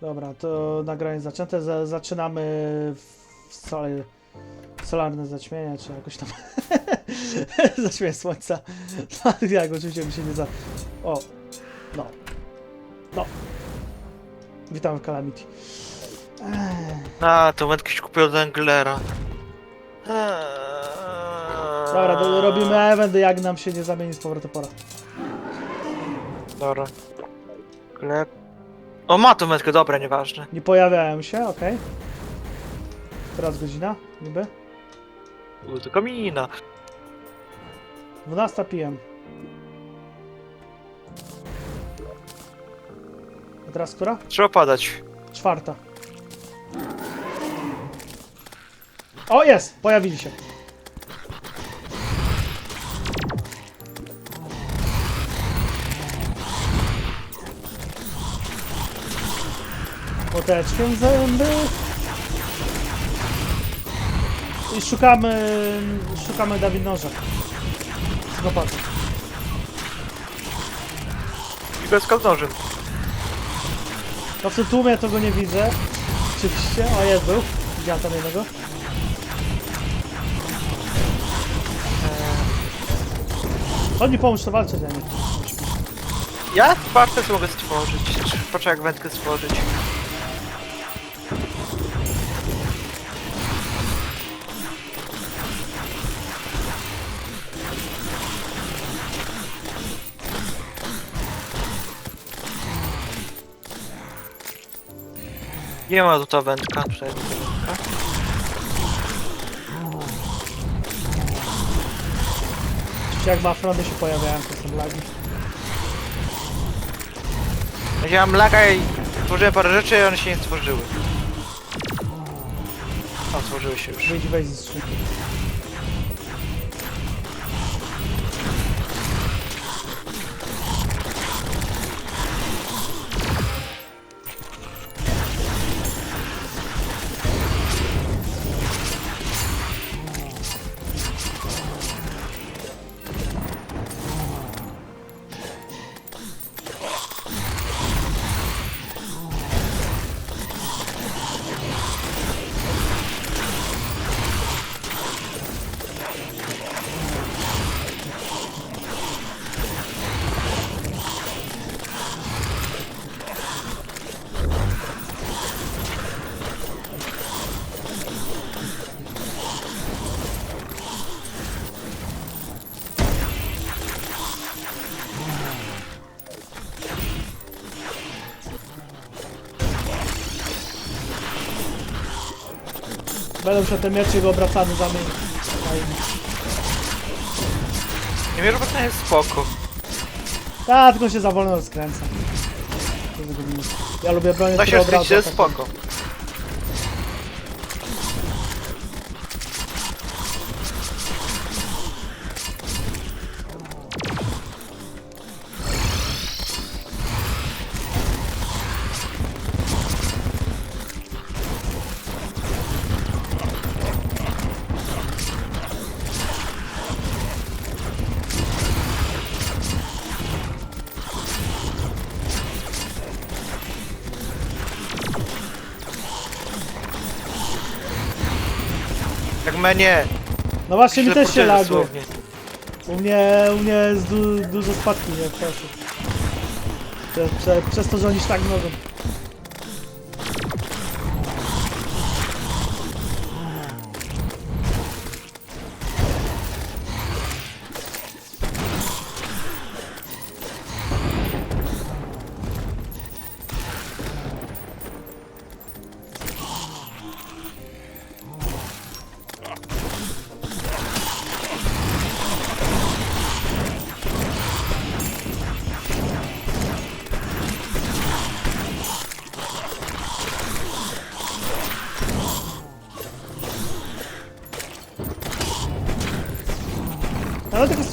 Dobra, to nagranie zaczęte. Za, zaczynamy w sol, solarne zaćmienie, czy jakoś tam. zaćmienie słońca. Jak oczywiście mi się nie za. O! No. No. Witam w Calamity. Ech. A, to wędkę się kupił od Anglera. Dobra, do, robimy event, jak nam się nie zamieni z powrotem pora. Dobra. Klep. O, ma tą wędkę, dobra, nieważne. Nie pojawiają się, okej. Teraz godzina, niby. U, to komina. 12 PM. A teraz która? Trzeba padać. Czwarta. O, jest! Pojawili się. Młoteczkiem zęby. I szukamy... Szukamy Dawid noża. I bez nożem. No w tym tłumie to go nie widzę. Oczywiście. O, jest był. Widziałem tam jednego. Chodź pomóż to walczyć, a nie. Ja to mogę stworzyć. Patrzę jak wędkę stworzyć. Nie ma tu ta wędka. Tutaj wędka. Oczywiście jak mafrony się pojawiają, to są lagi. Wziąłem laga i stworzyłem parę rzeczy, a one się nie stworzyły. O, stworzyły się już. Wyjdź, z. Będą te miecze go obracany zamienić. Nie wiem, że jest spoko. A, tylko się za wolno rozkręca. Ja lubię bronię, Da się stwierdzić, że jest atakują. spoko. No właśnie mi też się dosłownie. U mnie, u mnie jest du, dużo spadki nie czasu. Prze, prze, przez to, że oni tak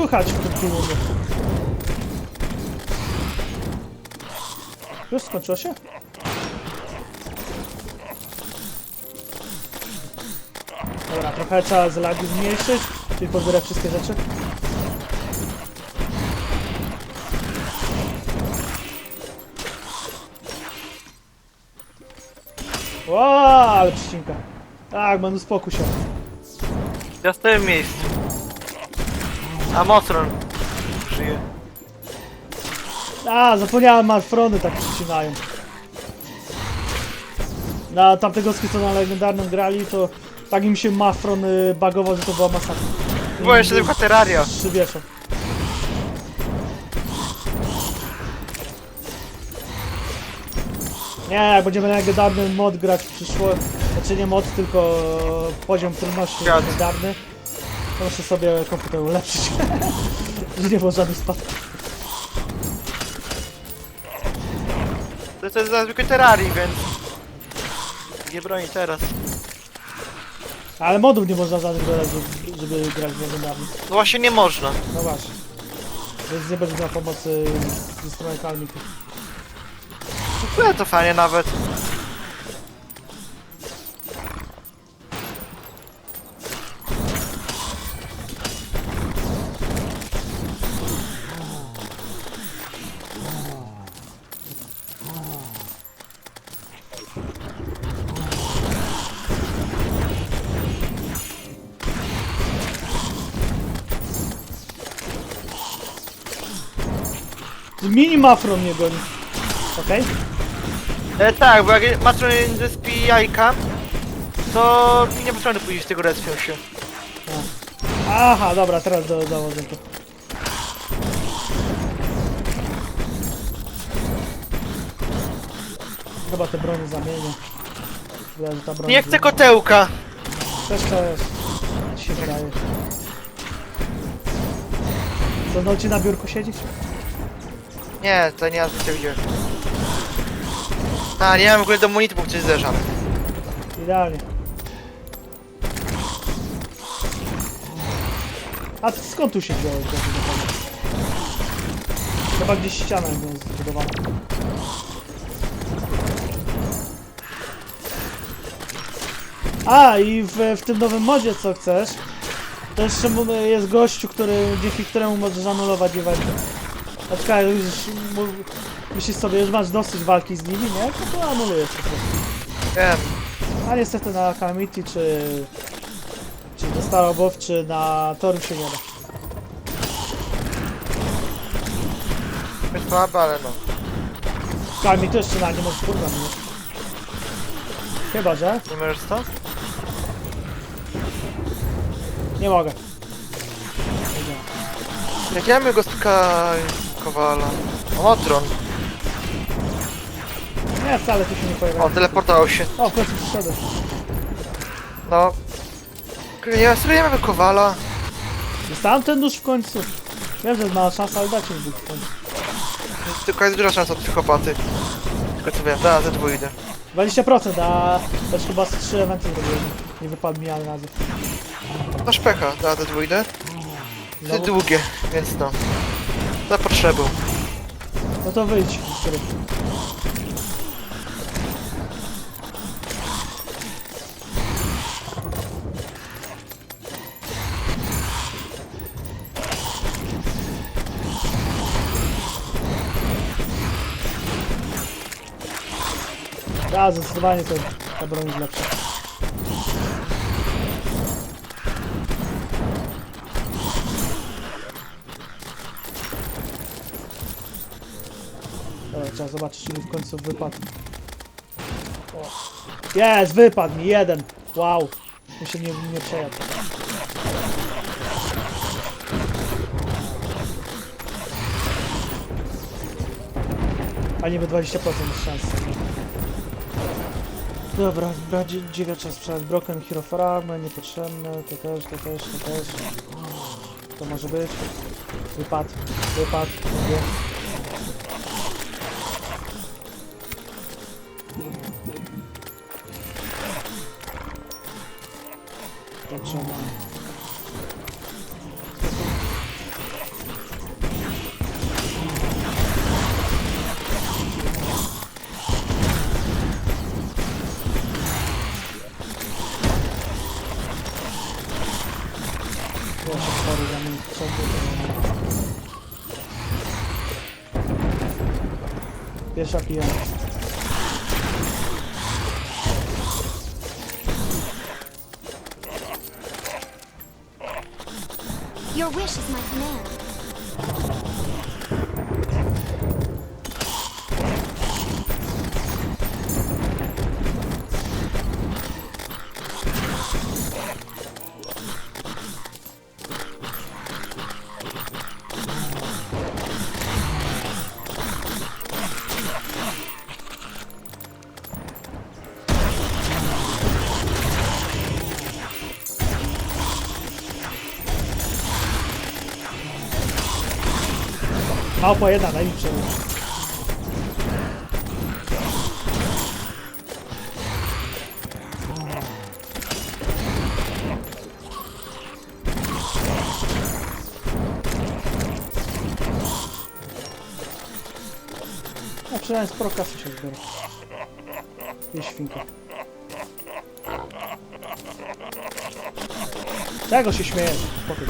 słychać tym filmie. Już skończyło się? Dobra, trochę trzeba z lagi zmniejszyć, czyli pozbierać wszystkie rzeczy. Ło, ale przycinka. Tak, będę spokój się. Ja w miejscu. A Motron żyje. A, zapomniałem, Marfrony tak przycinają. Na tamtego co na legendarnym grali, to tak im się Mafron y, bagował, że to była masakra. Była jeszcze tylko Terraria. Przywieszą. Nie, jak będziemy na legendarny mod grać w przyszłości, znaczy nie mod, tylko poziom trudności Świat. legendarny, muszę sobie komputer ulepszyć. Że nie było żadnych spadków. To, to jest za zwykły Terrarii, więc... Nie broni teraz. Ale modów nie można żadnych dodać, żeby, żeby grać w legendarny. No właśnie nie można. No właśnie. Więc nie będzie miał pomocy ze strony kalmików. No to fajnie nawet. Mini Mafron mnie goni. Okej? E, tak, bo jak Matron zespi jajka, to nie potrzebny pójść z tego respią się. Aha, dobra, teraz do, założę to. Chyba te broni zamienię. Wydaje, że ta broń Nie chcę kotełka! Też też. Ci się wydaje. Co, no ci na biurku siedzieć? Nie, to nie ja zwykle widziałem. A, nie mam w ogóle do monitu, bo zderzam. Idealnie. A ty skąd tu się wziąłeś? Chyba gdzieś ściana jest zbudowana. A i w, w tym nowym modzie co chcesz, to jeszcze jest gościu, który, dzięki któremu możesz anulować eventy. Na przykład już myślisz sobie, już masz dosyć walki z nimi, nie? To to anulujesz po prostu. Wiem. A niestety na Calamity czy, czy na Starobow, czy na Toru się nie da. Słabe, ale no. Calamity jeszcze na nie możesz programować. Chyba, że? Nie możesz to? Nie mogę. Jak ja my go stuka Kowala. O, Motron. Nie, wcale tu się nie pojawia. O, teleportował się. O, w końcu przyszedłem. No. Ja sobie mamy Kowala. Dostałem ten nóż w końcu. Wiem, że ma szansę, ale dajcie mi w końcu. Tylko jest duża szansa od psychopaty. Tylko co wiem, da, ze dwójdę. 20%, a też chyba z 3 eventy zrobiłem. Nie wypadł mi ani razu. Masz pecha, da, ze dwójdę. Zbyt Znowu? długie, więc no. Za potrzebą. No to wyjdź. Ja zdecydowanie to ta broń jest lepsza. Dobra, trzeba zobaczyć, w końcu wypadł. Jest, wypadł mi jeden. Wow. Mi się nie, nie przejadł. A niby 20% jest szans. Dobra, brać dziewię czas sprzedać Broken Hero Farmy, niepotrzebne, to też, to też, to też. To może być. Wypad, wypad. push up here. Your wish is my command. Małpa jedna, daj mi przeżyć. A przynajmniej sporo kasy się zbiera. Jest świnka. Czego się śmiejesz? Spokój.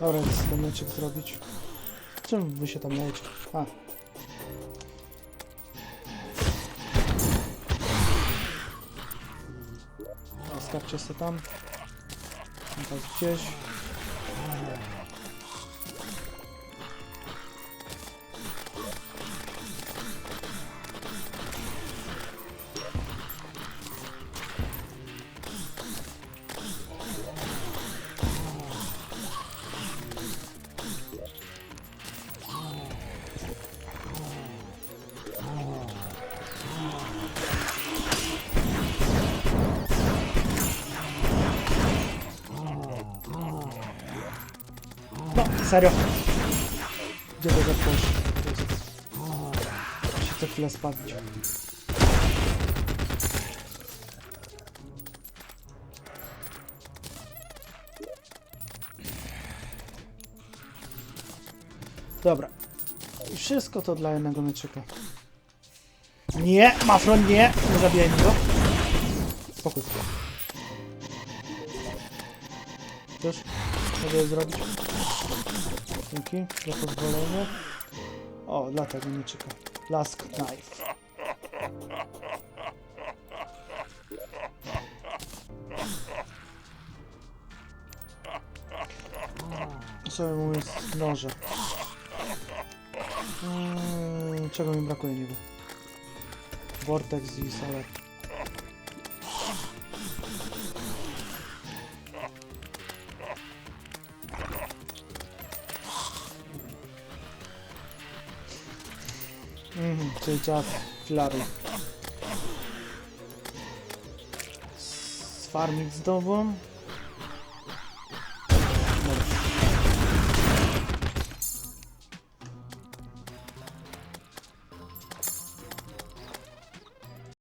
Dobra, jest ten meczek zrobić. Czym wy się tam lejecie? A. Skarbcie sobie tam. Teraz gdzieś. Serio. Gdzie go zacząć? Muszę co chwilę spadć. Dobra. I wszystko to dla jednego mieczyka. Nie, Mafron, nie! Nie zabijaj mi go. Spokój. Już? Mogę zrobić? Dzięki za pozwolenie. O, dla tego mieczyka. Lask knife. Mówię z noże? Mm, czego mi brakuje niby? Vortex i Solar. Czyli trzeba flary. Sfarming znowu.